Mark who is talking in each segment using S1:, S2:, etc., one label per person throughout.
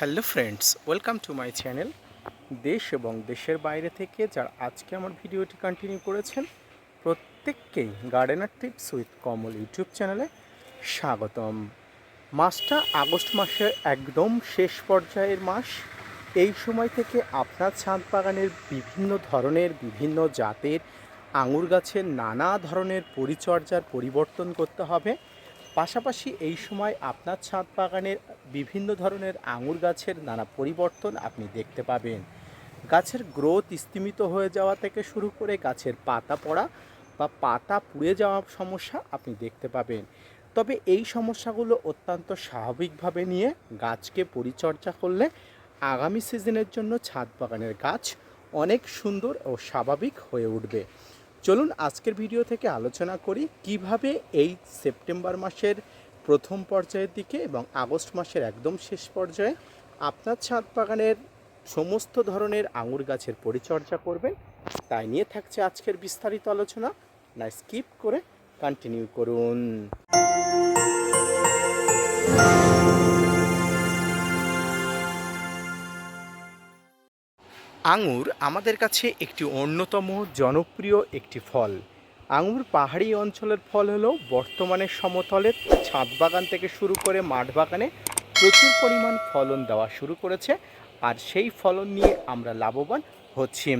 S1: Hello friends, welcome to my channel দেশ এবং দেশের বাইরে থেকে যারা আজকে আমার ভিডিওটি কন্টিনিউ করেছেন, প্রত্যেককেই gardener tips with Kamal YouTube চ্যানেলে স্বাগতম। মাসটা আগস্ট মাসের একদম শেষ পর্যায়ের মাস। এই সময় থেকে আপনার ছাদ বাগানের বিভিন্ন ধরনের, বিভিন্ন জাতের আঙুর গাছের নানা ধরনের পরিচর্যার পরিবর্তন করতে হবে। পাশাপাশি এই সময় আপনার ছাদ বাগানের বিভিন্ন ধরনের আঙুর গাছের নানা পরিবর্তন আপনি দেখতে পাবেন। গাছের গ্রোথ স্তিমিত হয়ে যাওয়া থেকে শুরু করে গাছের পাতা পড়া বা পাতা পুড়ে যাওয়া সমস্যা আপনি দেখতে পাবেন। তবে এই সমস্যাগুলো অত্যন্ত স্বাভাবিকভাবে নিয়ে গাছকে পরিচর্যা করলে আগামী সিজনের জন্য ছাদ বাগানের গাছ অনেক সুন্দর ও স্বাভাবিক হয়ে উঠবে। চলুন আজকের ভিডিও থেকে আলোচনা করি কীভাবে এই সেপ্টেম্বর মাসের প্রথম পর্যায়ের দিকে এবং আগস্ট মাসের একদম শেষ পর্যায়ে আপনার ছাদ বাগানের সমস্ত ধরনের আঙুর গাছের পরিচর্যা করবেন। তাই নিয়ে থাকছে আজকের বিস্তারিত আলোচনা। না স্কিপ করে কন্টিনিউ করুন। আঙুর আমাদের কাছে একটি অন্যতম জনপ্রিয় একটি ফল। আঙুর পাহাড়ি অঞ্চলের ফল হলেও বর্তমানে সমতলের ছাদ বাগান থেকে শুরু করে মাঠ বাগানে প্রচুর পরিমাণ ফলন দেওয়া শুরু করেছে আর সেই ফলন নিয়ে আমরা লাভবান হচ্ছি।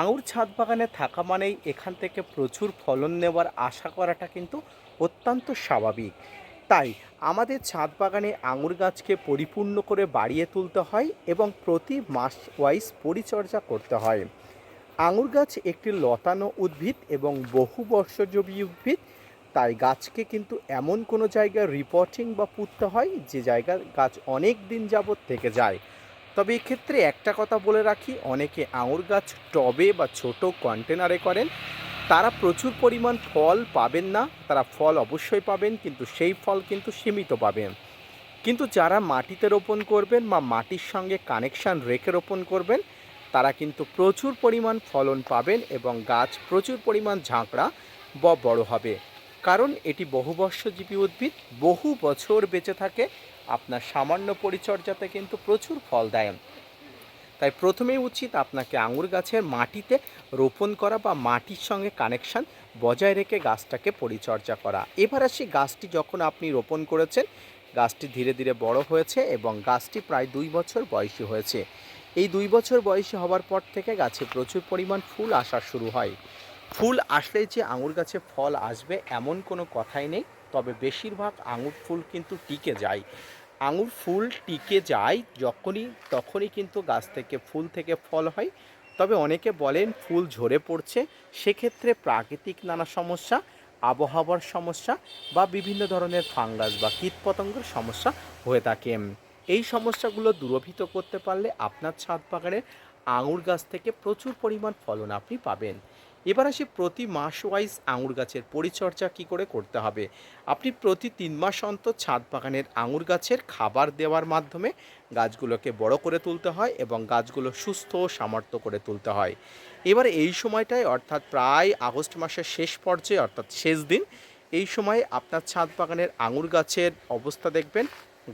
S1: আঙুর ছাদ বাগানে থাকা মানেই এখান থেকে প্রচুর ফলন নেওয়ার আশা করাটা কিন্তু অত্যন্ত স্বাভাবিক। তাই আমাদের ছাদ বাগানে আঙুর গাছকে পরিপূর্ণ করে বাড়িয়ে তুলতে হয় এবং প্রতি মাস ওয়াইজ পরিচর্যা করতে হয়। আঙুর গাছ একটি লতানো উদ্ভিদ এবং বহু বর্ষজীবী উদ্ভিদ, তাই গাছকে কিন্তু এমন কোনো জায়গায় রিপোর্টিং বা পুঁততে হয় যে জায়গার গাছ অনেক দিন যাবৎ থেকে যায়। তবে এক্ষেত্রে একটা কথা বলে রাখি, অনেকে আঙুর গাছ টবে বা ছোট কন্টেনারে করেন তারা প্রচুর পরিমাণ ফল পাবেন না, তারা ফল অবশ্যই পাবেন, কিন্তু সেই ফল কিন্তু সীমিত পাবেন। কিন্তু যারা মাটিতে রোপণ করবেন বা মাটির সঙ্গে কানেকশান রেখে রোপণ করবেন, তারা কিন্তু প্রচুর পরিমাণ ফলন পাবেন এবং গাছ প্রচুর পরিমাণ ঝাঁকড়া বা বড় হবে। কারণ এটি বহুবর্ষজীবী উদ্ভিদ, বহু বছর বেঁচে থাকে, আপনার সামান্য পরিচর্যাতে কিন্তু প্রচুর ফল দেয়। তাই প্রথমেই উচিত আপনাকে আঙুর গাছের মাটিতে রোপণ করা বা মাটির সঙ্গে কানেকশান বজায় রেখে গাছটাকে পরিচর্যা করা। এবার আসি গাছটি যখন আপনি রোপণ করেছেন, গাছটি ধীরে ধীরে বড় হয়েছে এবং গাছটি প্রায় দুই বছর বয়সী হয়েছে। এই দুই বছর বয়সী হওয়ার পর থেকে গাছে প্রচুর পরিমাণ ফুল আসা শুরু হয়। ফুল আসলেই যে আঙুর গাছে ফল আসবে এমন কোনো কথাই নেই, তবে বেশিরভাগ আঙুর ফুল কিন্তু টিকে যায়। আঙুর ফুল টিকে যায় যখনই, তখনই কিন্তু গাছ থেকে ফুল থেকে ফল হয়। তবে অনেকে বলেন ফুল ঝরে পড়ছে, সেক্ষেত্রে প্রাকৃতিক নানা সমস্যা, আবহাওয়ার সমস্যা বা বিভিন্ন ধরনের ফাঙ্গাস বা কীটপতঙ্গের সমস্যা হয়ে থাকে। এই সমস্যাগুলো দূরভূত করতে পারলে আপনার ছাদ বাগানের আঙুর গাছ থেকে প্রচুর পরিমাণ ফলন আপনি পাবেন। এবার আসি প্রতি মাস ওয়াইজ আঙুর গাছের পরিচর্যা কি করে করতে হবে? আপনি প্রতি তিন মাস অন্তর ছাদ বাগানের আঙুর গাছের খাবার দেওয়ার মাধ্যমে গাছগুলোকে বড় করে তুলতে হয় এবং গাছগুলো সুস্থ ও সামর্থ্য করে তুলতে হয়। এবার এই সময়টায় অর্থাৎ প্রায় আগস্ট মাসের শেষ পর্যায়ে অর্থাৎ শেষ দিন, এই সময় আপনার ছাদ বাগানের আঙুর গাছের অবস্থা দেখবেন।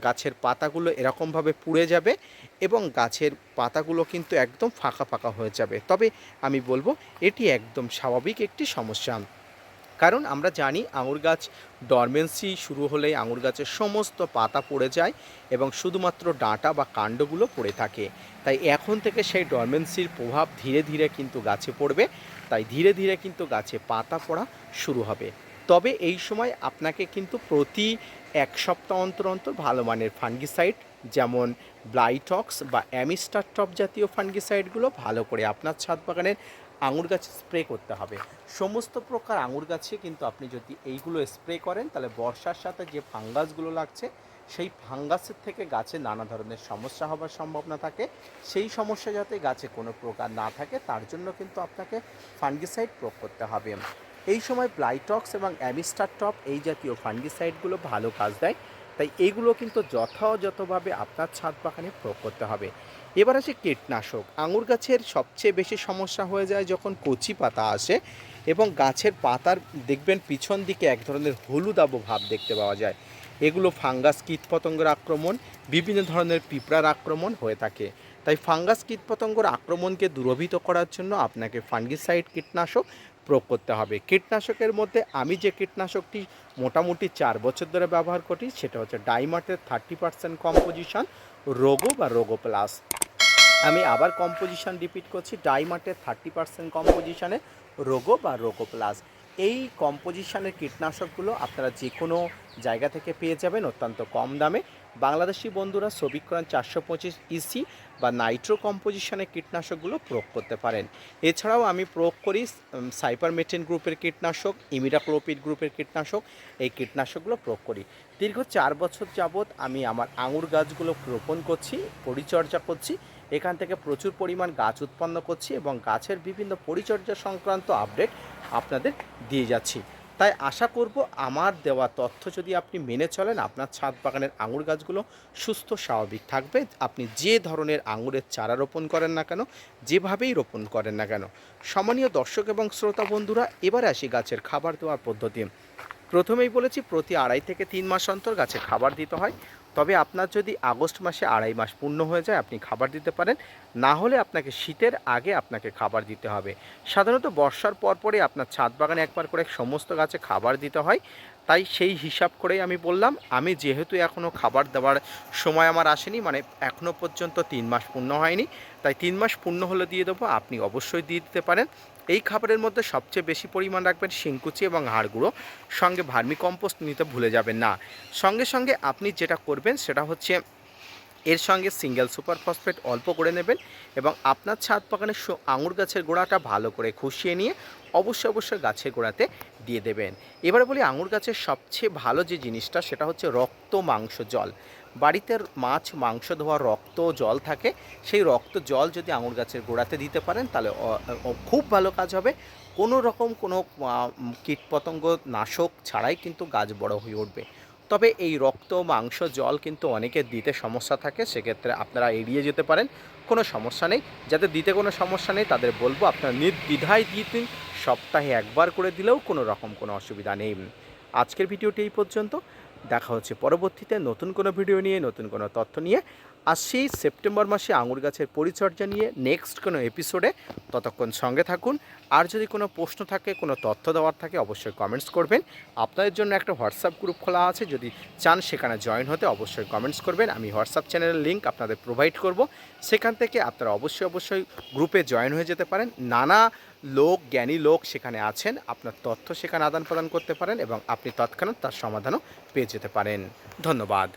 S1: গাছের পাতাগুলো এরকমভাবে পুড়ে যাবে এবং গাছের পাতাগুলো কিন্তু একদম ফাঁকা ফাঁকা হয়ে যাবে। তবে আমি বলব, এটি একদম স্বাভাবিক একটি সমস্যা। কারণ আমরা জানি আঙুর গাছ ডরমেন্সি শুরু হলে আঙুর গাছের সমস্ত পাতা পড়ে যায় এবং শুধুমাত্র ডাঁটা বা কাণ্ডগুলো পড়ে থাকে। তাই এখন থেকে সেই ডরমেন্সির প্রভাব ধীরে ধীরে কিন্তু গাছে পড়বে। তাই ধীরে ধীরে কিন্তু গাছে পাতা পড়া শুরু হবে। তবে এই সময় আপনাকে কিন্তু প্রতি এক সপ্তাহ অন্তর অন্তর ভালো মানের ফাঙ্গিসাইড, যেমন ব্লাইটক্স বা অ্যামিস্টার টপ জাতীয় ফাঙ্গিসাইডগুলো ভালো করে আপনার ছাদ বাগানের আঙুর গাছে স্প্রে করতে হবে। সমস্ত প্রকার আঙুর গাছে কিন্তু আপনি যদি এইগুলো স্প্রে করেন, তাহলে বর্ষার সাথে যে ফাঙ্গাসগুলো লাগছে, সেই ফাঙ্গাসের থেকে গাছে নানা ধরনের সমস্যা হবার সম্ভাবনা থাকে। সেই সমস্যা যাতে গাছে কোনো প্রকার না থাকে, তার জন্য কিন্তু আপনাকে ফাঙ্গিসাইড প্রয়োগ করতে হবে। এই সময় ব্লাইটক্স এবং অ্যামিস্টার টপ এই জাতীয় ফাঙ্গিসাইডগুলো ভালো কাজ দেয়। তাই এইগুলো কিন্তু যথাযথভাবে আপনার ছাদ বাগানে প্রয়োগ করতে হবে। এবার আসে কীটনাশক। আঙুর গাছের সবচেয়ে বেশি সমস্যা হয়ে যায় যখন কচি পাতা আসে এবং গাছের পাতার দেখবেন পিছন দিকে এক ধরনের হলুদাব ভাব দেখতে পাওয়া যায়। এগুলো ফাঙ্গাস কীটপতঙ্গের আক্রমণ, বিভিন্ন ধরনের পিঁপড়ার আক্রমণ হয়ে থাকে। তাই ফাঙ্গাস কীটপতঙ্গর আক্রমণকে দূরভীত করার জন্য আপনাকে ফাঙ্গিসাইড কীটনাশক প্রয়োগ করতে হবে। কীটনাশকের মধ্যে আমি যে কীটনাশকটি মোটামুটি চার বছর ধরে ব্যবহার করি, সেটা হচ্ছে ডাইমার্টের থার্টি পার্সেন্ট কম্পোজিশন রোগো বা রোগো প্লাস আমি আবার কম্পোজিশন রিপিট করছি, ডাইমার্টের থার্টি পার্সেন্ট কম্পোজিশনে রোগো বা রোগো প্লাস এই কম্পোজিশনের কীটনাশকগুলো আপনারা যে কোনো জায়গা থেকে পেয়ে যাবেন অত্যন্ত কম দামে। বাংলাদেশি বন্ধুরা সবিকরণ চারশো পঁচিশ ইসি বা নাইট্রো কম্পোজিশনের কীটনাশকগুলো প্রয়োগ করতে পারেন। এছাড়াও আমি প্রয়োগ করি সাইপারমেটিন গ্রুপের কীটনাশক ইমিডাক্লোপিড গ্রুপের কীটনাশক, এই কীটনাশকগুলো প্রয়োগ করি। দীর্ঘ চার বছর যাবৎ আমি আমার আঙুর গাছগুলো রোপণ করছি, পরিচর্যা করছি, এখান থেকে প্রচুর পরিমাণ গাছ উৎপন্ন করছি এবং গাছের বিভিন্ন পরিচর্যা সংক্রান্ত আপডেট আপনাদের দিয়ে যাচ্ছি। তাই আশা করব আমার দেওয়া তথ্য যদি আপনি মেনে চলেন, আপনার ছাদ বাগানের আঙুর গাছগুলো সুস্থ, স্বাভাবিক থাকবে। আপনি যে ধরনের আঙুরের চারা রোপণ করেন না কেন, যেভাবেই রোপণ করেন না কেন। সম্মানীয় দর্শক এবং শ্রোতা বন্ধুরা, এবার আসি গাছের খাবার দেওয়ার পদ্ধতি। প্রথমেই বলেছি, প্রতি আড়াই থেকে তিন মাস অন্তর গাছে খাবার দিতে হয়। তবে আপনার যদি আগস্ট মাসে আড়াই মাস পূর্ণ হয়ে যায়, আপনি খাবার দিতে পারেন। না হলে আপনাকে শীতের আগে আপনাকে খাবার দিতে হবে। সাধারণত বর্ষার পর পরে আপনার ছাদ বাগানে একবার করে সমস্ত গাছে খাবার দিতে হয়। তাই সেই হিসাব করেই আমি বললাম, আমি যেহেতু এখনও খাবার দেওয়ার সময় আমার আসেনি মানে এখনও পর্যন্ত তিন মাস পূর্ণ হয়নি, তাই তিন মাস পূর্ণ হলে দিয়ে দেবো, আপনি অবশ্যই দিয়ে দিতে পারেন। এই খাবারের মধ্যে সবচেয়ে বেশি পরিমাণ রাখবেন শিংকুচি এবং হাড়গুঁড়ো। সঙ্গে ভার্মি কম্পোস্ট নিতে ভুলে যাবেন না। সঙ্গে সঙ্গে আপনি যেটা করবেন সেটা হচ্ছে এর সঙ্গে সিঙ্গেল সুপার ফসফেট অল্প করে নেবেন এবং আপনার ছাদ বাগানের আঙুর গাছের গোড়াটা ভালো করে খুশিয়ে নিয়ে অবশ্যই অবশ্যই গাছের গোড়াতে দিয়ে দেবেন। এবারে বলি আঙুর গাছের সবচেয়ে ভালো যে জিনিসটা সেটা হচ্ছে রক্ত মাংস জল। বাড়িতে মাছ, মাংস ধোয়া, রক্ত, জল থাকে, সেই রক্ত, জল যদি আঙুর গাছের গোড়াতে দিতে পারেন, তাহলে খুব ভালো কাজ হবে। কোনো রকম কোনো কীটপতঙ্গ নাশক ছাড়াই কিন্তু গাছ বড় হয়ে উঠবে। তবে এই রক্ত, মাংস, জল কিন্তু অনেকের দিতে সমস্যা থাকে, সেক্ষেত্রে আপনারা এড়িয়ে যেতে পারেন, কোনো সমস্যা নেই। যাতে দিতে কোনো সমস্যা নেই, তাদের বলব, আপনারা নির্দ্বিধায় দিয়ে দিন, সপ্তাহে একবার করে দিলেও কোনো রকম কোনো অসুবিধা নেই। আজকের ভিডিওটি এই পর্যন্ত। দেখা হচ্ছে পরবর্তীতে নতুন কোনো ভিডিও নিয়ে, নতুন কোনো তথ্য নিয়ে। আসছি সেপ্টেম্বর মাসে আঙুর গাছের পরিচর্যা নিয়ে নেক্সট কোনো এপিসোডে ততক্ষণ সঙ্গে থাকুন। আর যদি কোনো প্রশ্ন থাকে, কোনো তথ্য দেওয়ার থাকে, অবশ্যই কমেন্টস করবেন। আপনাদের জন্য একটা হোয়াটসঅ্যাপ গ্রুপ খোলা আছে, যদি চান সেখানে জয়েন হতে অবশ্যই কমেন্টস করবেন। আমি হোয়াটসঅ্যাপ চ্যানেলের লিঙ্ক আপনাদের প্রোভাইড করব। সেখান থেকে আপনারা অবশ্যই অবশ্যই গ্রুপে জয়েন হয়ে যেতে পারেন। নানা লোক, জ্ঞানী লোক সেখানে আছেন, আপনার তথ্য সেখানে আদান প্রদান করতে পারেন এবং আপনি তৎক্ষণাৎ তার সমাধানও পেয়ে যেতে পারেন। ধন্যবাদ।